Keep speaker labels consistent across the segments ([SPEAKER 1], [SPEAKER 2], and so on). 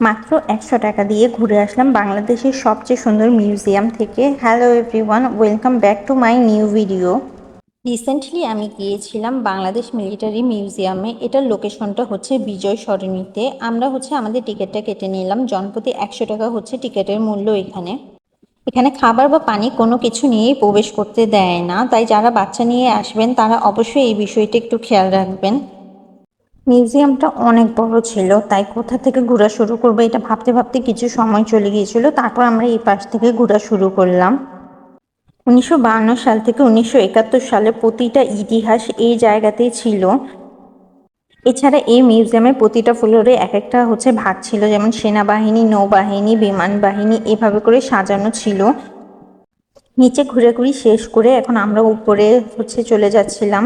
[SPEAKER 1] মাত্র একশো টাকা দিয়ে ঘুরে আসলাম বাংলাদেশের সবচেয়ে সুন্দর মিউজিয়াম থেকে। Hello everyone welcome back to my new video recently আমি গিয়েছিলাম বাংলাদেশ মিলিটারি মিউজিয়ামে এটার লোকেশনটা হচ্ছে বিজয় সরণিতে। আমরা হচ্ছে আমাদের টিকিটটা কেটে নিলাম। জনপ্রতি একশো টাকা হচ্ছে টিকিটের মূল্য এখানে। এখানে খাবার বা পানি কোনো কিছু নিয়েই প্রবেশ করতে দেয় না। তাই যারা বাচ্চা নিয়ে আসবেন, তারা অবশ্যই এই বিষয়টা একটু খেয়াল রাখবেন। মিউজিয়ামটা অনেক বড় ছিল, তাই কোথা থেকে ঘোরা শুরু করব এটা ভাবতে ভাবতে কিছু সময় চলে গিয়েছিল, তারপর আমরা এই পাশ থেকে ঘোরা শুরু করলাম। উনিশশো সাল থেকে উনিশশো একাত্তর সালে প্রতিটা ইতিহাস এই জায়গাতেই ছিল। এছাড়া এই মিউজিয়ামে প্রতিটা ফ্লোরে এক একটা হচ্ছে ভাগ ছিল, যেমন সেনাবাহিনী, নৌবাহিনী, বিমান বাহিনী, এভাবে করে সাজানো ছিল। নিচে ঘুরে ঘুরি শেষ করে এখন আমরা উপরে হচ্ছে চলে যাচ্ছিলাম।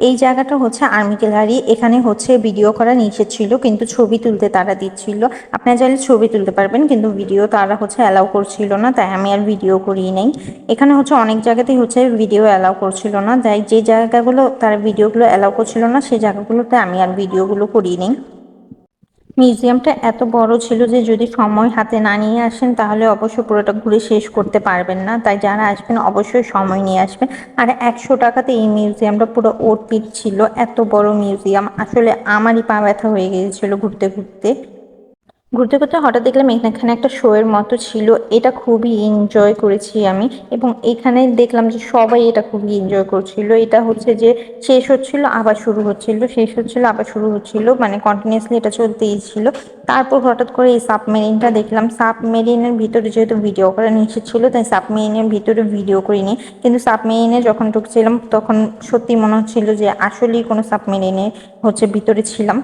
[SPEAKER 1] এই জায়গাটা হচ্ছে আর্মি গ্যালারি এখানে হচ্ছে ভিডিও করা নিষেধ ছিল, কিন্তু ছবি তুলতে তারা দিচ্ছিল। আপনারা চাইলে ছবি তুলতে পারবেন, কিন্তু ভিডিও তারা হচ্ছে অ্যালাউ করছিল না, তাই আমি আর ভিডিও করি নেই। এখানে হচ্ছে অনেক জায়গাতেই হচ্ছে ভিডিও অ্যালাউ করছিল না, তাই যে জায়গাগুলো তারা ভিডিওগুলো অ্যালাউ করছিল না, সেই জায়গাগুলোতে আমি আর ভিডিওগুলো করি নেই। মিউজিয়ামটা এত বড় ছিল যে যদি সময় হাতে না নিয়ে আসেন, তাহলে অবশ্যই পুরোটা ঘুরে শেষ করতে পারবেন না। তাই যারা আসবেন, অবশ্যই সময় নিয়ে আসবেন। আর একশো টাকাতে এই মিউজিয়ামটা পুরো অর্পিত ছিল। এত বড় মিউজিয়াম। আসলে আমারই পা ব্যথা হয়ে গিয়েছিল ঘুরতে ঘুরতে। ঘুরতে ঘুরতে হঠাৎ দেখলাম এখানে একটা শো এর মতো ছিল। এটা খুবই এনজয় করেছি আমি এবং এখানে দেখলাম যে সবাই এটা খুবই এনজয় করছিল। এটা হচ্ছে যে শেষ হচ্ছিল, আবার শুরু হচ্ছিল, শেষ হচ্ছিল, আবার শুরু হচ্ছিল মানে কন্টিনিউসলি এটা চলতেই ছিল। তারপর হঠাৎ করে এই সাবমেরিনটা দেখলাম। সাবমেরিনের ভিতরে যেহেতু ভিডিও করা নিষেধ ছিল, তাই সাবমেরিনের ভিতরে ভিডিও করিনি। কিন্তু সাবমেরিনে যখন ঢুকছিলাম, তখন সত্যি মনে হচ্ছিল যে আসলেই কোনো সাবমেরিনে হচ্ছে ভিতরে ছিলাম।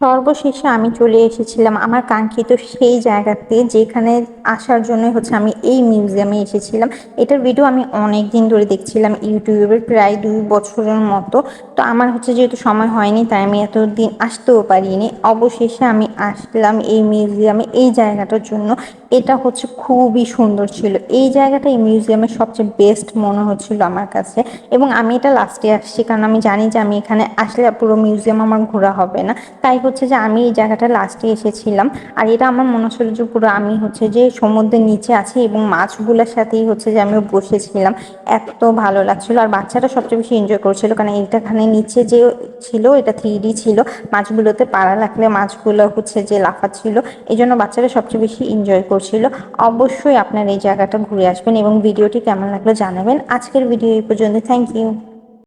[SPEAKER 1] সর্বশেষে আমি চলে এসেছিলাম আমার কাঙ্ক্ষিত সেই জায়গাতে, যেখানে আসার জন্য হচ্ছে আমি এই মিউজিয়ামে এসেছিলাম। এটার ভিডিও আমি অনেক দিন ধরে দেখছিলাম ইউটিউবের প্রায় দুই বছরের মতো। তো আমার হচ্ছে যেহেতু সময় হয়নি, তাই আমি এতদিন আসতেও পারিনি। অবশেষে আমি আসলাম এই মিউজিয়ামে এই জায়গাটার জন্য। এটা হচ্ছে খুবই সুন্দর ছিল। এই জায়গাটা এই মিউজিয়ামের সবচেয়ে বেস্ট মনে হচ্ছিল আমার কাছে। এবং আমি এটা লাস্টে আসছি, কারণ আমি জানি যে আমি এখানে আসলে পুরো মিউজিয়াম আমার ঘোরা হবে না। তাই হচ্ছে যে আমি এই জায়গাটা লাস্টে এসেছিলাম। আর এটা আমার মনে হচ্ছিল যে পুরো আমি হচ্ছে যে সমুদ্রের নিচে আছি এবং মাছগুলোর সাথেই হচ্ছে যে আমি বসেছিলাম। এত ভালো লাগছিল। আর বাচ্চারা সবচেয়ে বেশি এনজয় করছিল কারণ এইটাখানে নিচে যে ছিল, এটা থ্রি ছিল। মাছগুলোতে পাড়া লাগলে মাছগুলো হচ্ছে যে লাফাচ্ছিল। এই জন্য বাচ্চারা সবচেয়ে বেশি এনজয় করছিল। অবশ্যই আপনার এই জায়গাটা ঘুরে আসবেন এবং ভিডিওটি কেমন লাগল জানাবেন। আজকের ভিডিও এই পর্যন্ত। Thank you